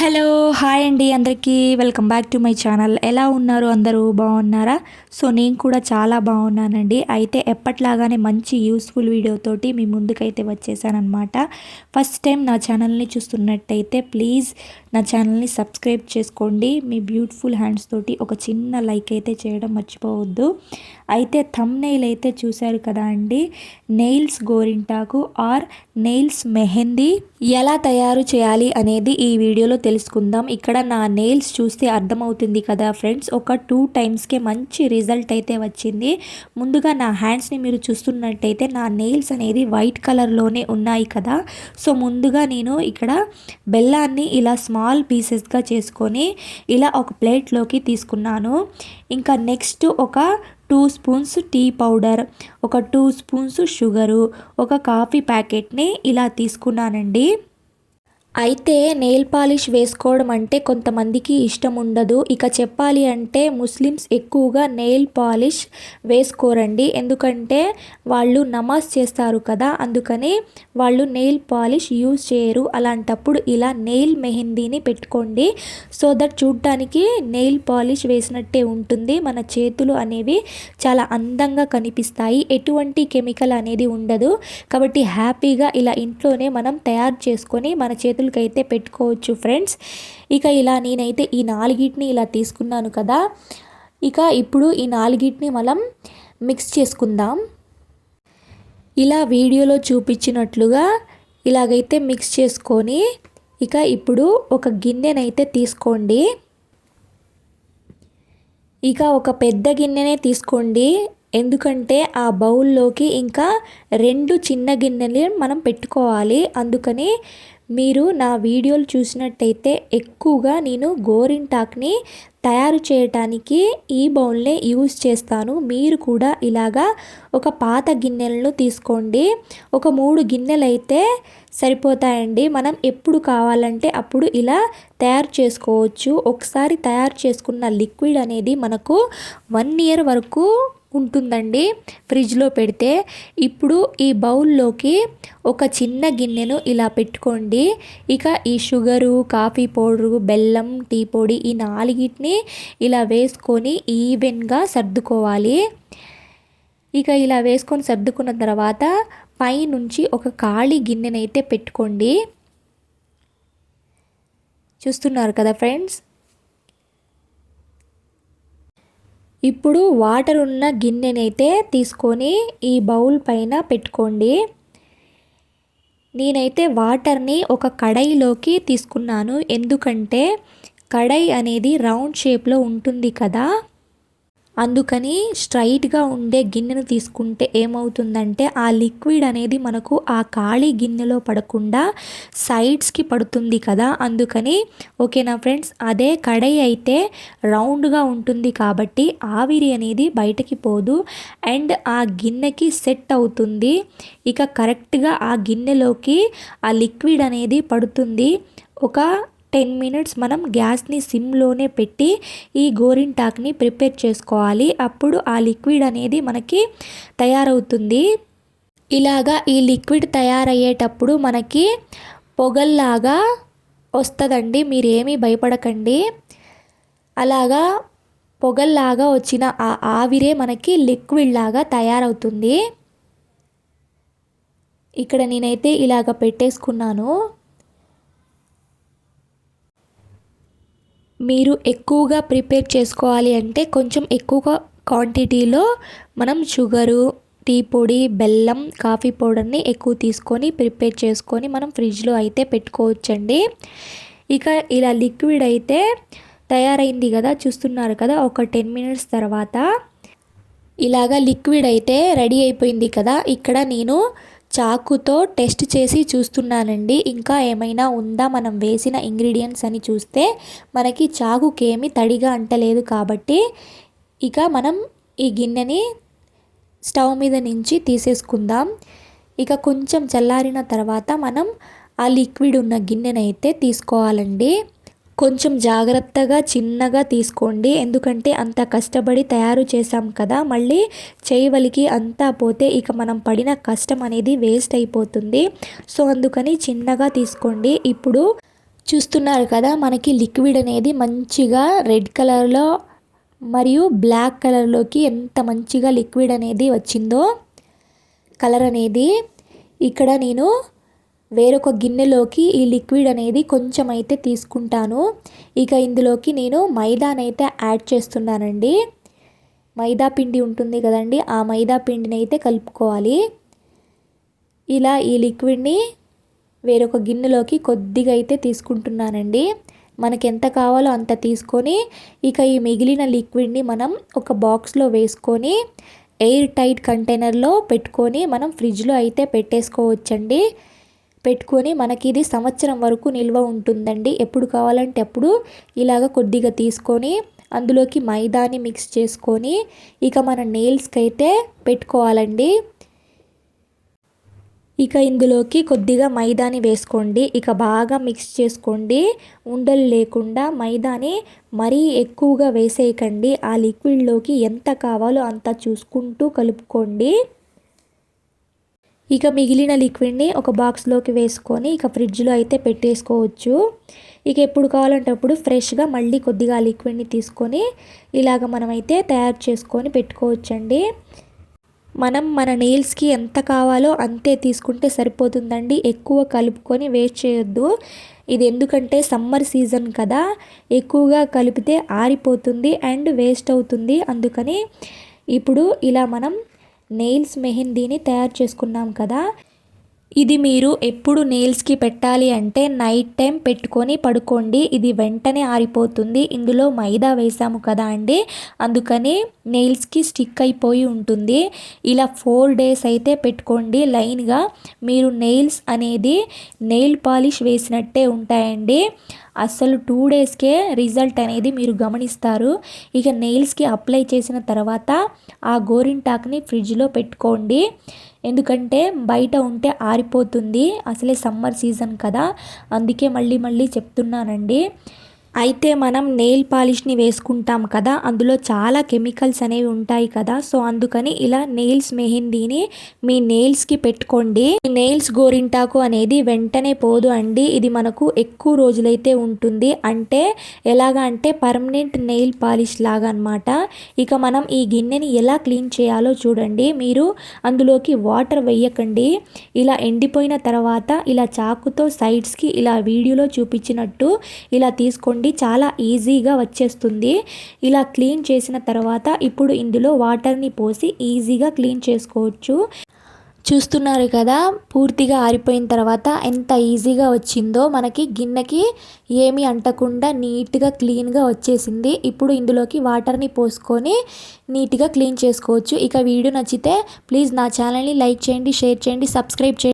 Hello hi అండి అందరికీ. Welcome back to my channel. ఎలా ఉన్నారు అందరూ? బాగున్నారా? సో నేను కూడా చాలా బాగున్నానండి. అయితే ఎప్పట్లాగానే మంచి యూస్ఫుల్ వీడియోతోటి మీ ముందుకైతే వచ్చేసానమాట ఫస్ట్ టైం నా ఛానల్ని చూస్తున్నట్టయితే ప్లీజ్ నా ఛానల్ని సబ్స్క్రైబ్ చేసుకోండి. మీ బ్యూటిఫుల్ హ్యాండ్స్ తోటి ఒక చిన్న లైక్ అయితే చేయడం మర్చిపోవద్దు. అయితే థమ్ నెయిల్ అయితే చూశారు కదా అండి. నెయిల్స్ గోరింటాకు ఆర్ నెయిల్స్ మెహందీ. ఎలా తయారు చేయాలి అనేది ఈ వీడియోలో తెలుసుకుందాం. ఇక్కడ నా నెయిల్స్ చూస్తే అర్థమవుతుంది కదా ఫ్రెండ్స్ ఒక టూ టైమ్స్కే మంచి రిజల్ట్ అయితే వచ్చింది. ముందుగా నా హ్యాండ్స్ని మీరు చూస్తున్నట్టయితే నా నెయిల్స్ అనేది వైట్ కలర్లోనే ఉన్నాయి కదా. సో ముందుగా నేను ఇక్కడ బెల్లాన్ని ఇలా స్మాల్ పీసెస్గా చేసుకొని ఇలా ఒక ప్లేట్లోకి తీసుకున్నాను. ఇంకా నెక్స్ట్ ఒక టూ స్పూన్స్ టీ పౌడర్ ఒక టూ స్పూన్స్ షుగరు ఒక కాఫీ ప్యాకెట్ని ఇలా తీసుకున్నానండి. అయితే నెయిల్ పాలిష్ వేసుకోవడం అంటే కొంతమందికి ఇష్టం ఉండదు ఇక చెప్పాలి అంటే ముస్లిమ్స్ ఎక్కువగా నెయిల్ పాలిష్ వేసుకోరండి. ఎందుకంటే వాళ్ళు నమాజ్ చేస్తారు కదా అందుకని వాళ్ళు నెయిల్ పాలిష్ యూజ్ చేయరు. అలాంటప్పుడు ఇలా నెయిల్ మెహందీని పెట్టుకోండి. సో దట్ చూడ్డానికి నెయిల్ పాలిష్ వేసినట్టే ఉంటుంది. మన చేతులు అనేవి చాలా అందంగా కనిపిస్తాయి. ఎటువంటి కెమికల్ అనేది ఉండదు. కాబట్టి హ్యాపీగా ఇలా ఇంట్లోనే మనం తయారు చేసుకొని మన చేతులు చేతులకైతే పెట్టుకోవచ్చు ఫ్రెండ్స్. ఇక ఇలా నేనైతే ఈ నాలుగిటిని ఇలా తీసుకున్నాను కదా. ఇక ఇప్పుడు ఈ నాలుగిటిని మనం మిక్స్ చేసుకుందాం. ఇలా వీడియోలో చూపించినట్లుగా ఇలాగైతే మిక్స్ చేసుకొని ఇక ఇప్పుడు ఒక గిన్నెనైతే తీసుకోండి. ఇక ఒక పెద్ద గిన్నెనే తీసుకోండి. ఎందుకంటే ఆ బౌల్లోకి ఇంకా రెండు చిన్న గిన్నెలు మనం పెట్టుకోవాలి. అందుకని మీరు నా వీడియోలు చూసినట్టయితే ఎక్కువగా నేను గోరింటాక్ని తయారు చేయటానికి ఈ బౌల్నే యూజ్ చేస్తాను. మీరు కూడా ఇలాగా ఒక పాత గిన్నెలను తీసుకోండి. ఒక మూడు గిన్నెలు అయితే సరిపోతాయండి. మనం ఎప్పుడు కావాలంటే అప్పుడు ఇలా తయారు చేసుకోవచ్చు. ఒకసారి తయారు చేసుకున్న లిక్విడ్ అనేది మనకు వన్ ఇయర్ వరకు ఉంటుందండి. ఫ్రిడ్జ్లో పెడితే ఇప్పుడు ఈ బౌల్లోకి ఒక చిన్న గిన్నెను ఇలా పెట్టుకోండి. ఇక ఈ షుగరు కాఫీ పౌడరు బెల్లం టీ పొడి ఈ నాలుగిటిని ఇలా వేసుకొని ఈవెన్గా సర్దుకోవాలి. ఇక ఇలా వేసుకొని సర్దుకున్న తర్వాత పైనుంచి ఒక ఖాళీ గిన్నెనైతే పెట్టుకోండి. చూస్తున్నారు కదా ఫ్రెండ్స్? ఇప్పుడు వాటర్ ఉన్న గిన్నెనైతే తీసుకొని ఈ బౌల్ పైన పెట్టుకోండి. నేనైతే వాటర్ని ఒక కడాయిలోకి తీసుకున్నాను. ఎందుకంటే కడాయి అనేది రౌండ్ షేప్లో ఉంటుంది కదా. అందుకని స్ట్రైట్గా ఉండే గిన్నెను తీసుకుంటే ఏమవుతుందంటే ఆ లిక్విడ్ అనేది మనకు ఆ ఖాళీ గిన్నెలో పడకుండా సైడ్స్కి పడుతుంది కదా. అందుకని ఓకేనా ఫ్రెండ్స్? అదే కడాయి అయితే రౌండ్గా ఉంటుంది కాబట్టి ఆవిరి అనేది బయటకి పోదు. అండ్ ఆ గిన్నెకి సెట్ అవుతుంది. ఇక కరెక్ట్గా ఆ గిన్నెలోకి ఆ లిక్విడ్ అనేది పడుతుంది. ఒక టెన్ మినిట్స్ మనం గ్యాస్ని సిమ్లోనే పెట్టి ఈ గోరింటాక్ని ప్రిపేర్ చేసుకోవాలి. అప్పుడు ఆ లిక్విడ్ అనేది మనకి తయారవుతుంది. ఇలాగా ఈ లిక్విడ్ తయారయ్యేటప్పుడు మనకి పొగల్లాగా వస్తుందండి. మీరేమీ భయపడకండి. అలాగా పొగల్లాగా వచ్చిన ఆ ఆవిరే మనకి లిక్విడ్ లాగా తయారవుతుంది. ఇక్కడ నేనైతే ఇలాగ పెట్టేసుకున్నాను. మీరు ఎక్కువగా ప్రిపేర్ చేసుకోవాలి అంటే కొంచెం ఎక్కువగా క్వాంటిటీలో మనం షుగరు టీ పొడి బెల్లం కాఫీ పౌడర్ని ఎక్కువ తీసుకొని ప్రిపేర్ చేసుకొని మనం ఫ్రిడ్జ్లో అయితే పెట్టుకోవచ్చండి. ఇక ఇలా లిక్విడ్ అయితే తయారైంది కదా చూస్తున్నారు కదా ఒక టెన్ మినిట్స్ తర్వాత. ఇలాగా లిక్విడ్ అయితే రెడీ అయిపోయింది కదా ఇక్కడ నేను చాకుతో టెస్ట్ చేసి చూస్తున్నానండి. ఇంకా ఏమైనా ఉందా? మనం వేసిన ఇంగ్రీడియంట్స్ అని చూస్తే మనకి చాకుకేమి తడిగా అంటలేదు కాబట్టి ఇక మనం ఈ గిన్నెని స్టవ్ మీద నుంచి తీసేసుకుందాం. ఇక కొంచెం చల్లారిన తర్వాత మనం ఆ లిక్విడ్ ఉన్న గిన్నెనైతే తీసుకోవాలండి. కొంచెం జాగ్రత్తగా చిన్నగా తీసుకోండి. ఎందుకంటే అంత కష్టపడి తయారు చేసాం కదా మళ్ళీ చేయవలికి అంతా పోతే ఇక మనం పడిన కష్టం అనేది వేస్ట్ అయిపోతుంది. సో అందుకని చిన్నగా తీసుకోండి. ఇప్పుడు చూస్తున్నారు కదా మనకి లిక్విడ్ అనేది మంచిగా రెడ్ కలర్లో మరియు బ్లాక్ కలర్లోకి ఎంత మంచిగా లిక్విడ్ అనేది వచ్చిందో కలర్ అనేది. ఇక్కడ నేను వేరొక గిన్నెలోకి ఈ లిక్విడ్ అనేది కొంచెం అయితే తీసుకుంటాను. ఇక ఇందులోకి నేను మైదానైతే యాడ్ చేస్తున్నానండి. మైదా పిండి ఉంటుంది కదండి ఆ మైదా పిండిని అయితే కలుపుకోవాలి. ఇలా ఈ లిక్విడ్ని వేరొక గిన్నెలోకి కొద్దిగా అయితే తీసుకుంటున్నానండి. మనకి ఎంత కావాలో అంత తీసుకొని ఇక ఈ మిగిలిన లిక్విడ్ని మనం ఒక బాక్స్లో వేసుకొని ఎయిర్ టైట్ కంటైనర్లో పెట్టుకొని మనం ఫ్రిడ్జ్లో అయితే పెట్టేసుకోవచ్చండి. పెట్టుకొని మనకి ఇది సంవత్సరం వరకు నిల్వ ఉంటుందండి. ఎప్పుడు కావాలంటే అప్పుడు ఇలాగ కొద్దిగా తీసుకొని అందులోకి మైదాని మిక్స్ చేసుకొని ఇక మన నెయిల్స్కి అయితే పెట్టుకోవాలండి. ఇక ఇందులోకి కొద్దిగా మైదాని వేసుకోండి. ఇక బాగా మిక్స్ చేసుకోండి. ఉండలు లేకుండా మైదాని మరీ ఎక్కువగా వేసేయకండి. ఆ లిక్విడ్లోకి ఎంత కావాలో అంత చూసుకుంటూ కలుపుకోండి. ఇక మిగిలిన లిక్విడ్ని ఒక బాక్స్లోకి వేసుకొని ఇక ఫ్రిడ్జ్లో అయితే పెట్టేసుకోవచ్చు. ఇక ఎప్పుడు కావాలంటే అప్పుడు ఫ్రెష్గా మళ్ళీ కొద్దిగా లిక్విడ్ని తీసుకొని ఇలాగ మనమైతే తయారు చేసుకొని పెట్టుకోవచ్చండి. మనం మన నెయిల్స్కి ఎంత కావాలో అంతే తీసుకుంటే సరిపోతుందండి. ఎక్కువ కలుపుకొని వేస్ట్ చేయొద్దు. ఇది ఎందుకంటే సమ్మర్ సీజన్ కదా. ఎక్కువగా కలిపితే ఆరిపోతుంది అండ్ వేస్ట్ అవుతుంది. అందుకని ఇప్పుడు ఇలా మనం నెయిల్స్ మెహందీని తయారు చేసుకున్నాం కదా. ఇది మీరు ఎప్పుడు నెయిల్స్కి పెట్టాలి అంటే నైట్ టైం పెట్టుకొని పడుకోండి. ఇది వెంటనే ఆరిపోతుంది. ఇందులో మైదా వేసాము కదా అండి. అందుకని నెయిల్స్కి స్టిక్ అయిపోయి ఉంటుంది. ఇలా ఫోర్ డేస్ అయితే పెట్టుకోండి. లైన్గా మీరు నెయిల్స్ అనేది నెయిల్ పాలిష్ వేసినట్టే ఉంటాయండి. అసలు టూ డేస్కే రిజల్ట్ అనేది మీరు గమనిస్తారు. ఇక నెయిల్స్కి అప్లై చేసిన తర్వాత ఆ గోరింటాక్ని ఫ్రిడ్జ్లో పెట్టుకోండి. ఎందుకంటే బయట ఉంటే ఆరిపోతుంది. అసలే సమ్మర్ సీజన్ కదా. అందుకే మళ్ళీ మళ్ళీ చెప్తున్నానండి. అయితే మనం నెయిల్ పాలిష్ని వేసుకుంటాం కదా అందులో చాలా కెమికల్స్ అనేవి ఉంటాయి కదా సో అందుకని ఇలా నెయిల్స్ మెహందీని మీ నెయిల్స్కి పెట్టుకోండి. నెయిల్స్ గోరింటాకు అనేది వెంటనే పోదు అండి. ఇది మనకు ఎక్కువ రోజులైతే ఉంటుంది. అంటే ఎలాగా అంటే పర్మనెంట్ నెయిల్ పాలిష్ లాగా అనమాట ఇక మనం ఈ గిన్నెని ఎలా క్లీన్ చేయాలో చూడండి. మీరు అందులోకి వాటర్ వేయకండి. ఇలా ఎండిపోయిన తర్వాత ఇలా చాకుతో సైడ్స్కి ఇలా వీడియోలో చూపించినట్టు ఇలా తీసుకోండి. నుండి చాలా ఈజీగా వచ్చేస్తుంది. ఇలా క్లీన్ చేసిన తర్వాత ఇప్పుడు ఇందులో వాటర్ని పోసి ఈజీగా క్లీన్ చేసుకోవచ్చు. చూస్తున్నారు కదా పూర్తిగా ఆరిపోయిన తర్వాత ఎంత ఈజీగా వచ్చిందో మనకి గిన్నెకి ఏమీ అంటకుండా నీట్గా క్లీన్గా వచ్చేసింది. ఇప్పుడు ఇందులోకి వాటర్ని పోసుకొని నీట్గా క్లీన్ చేసుకోవచ్చు. ఇక వీడియో నచ్చితే ప్లీజ్ నా ఛానల్ని లైక్ చేయండి షేర్ చేయండి సబ్స్క్రైబ్ చేయండి.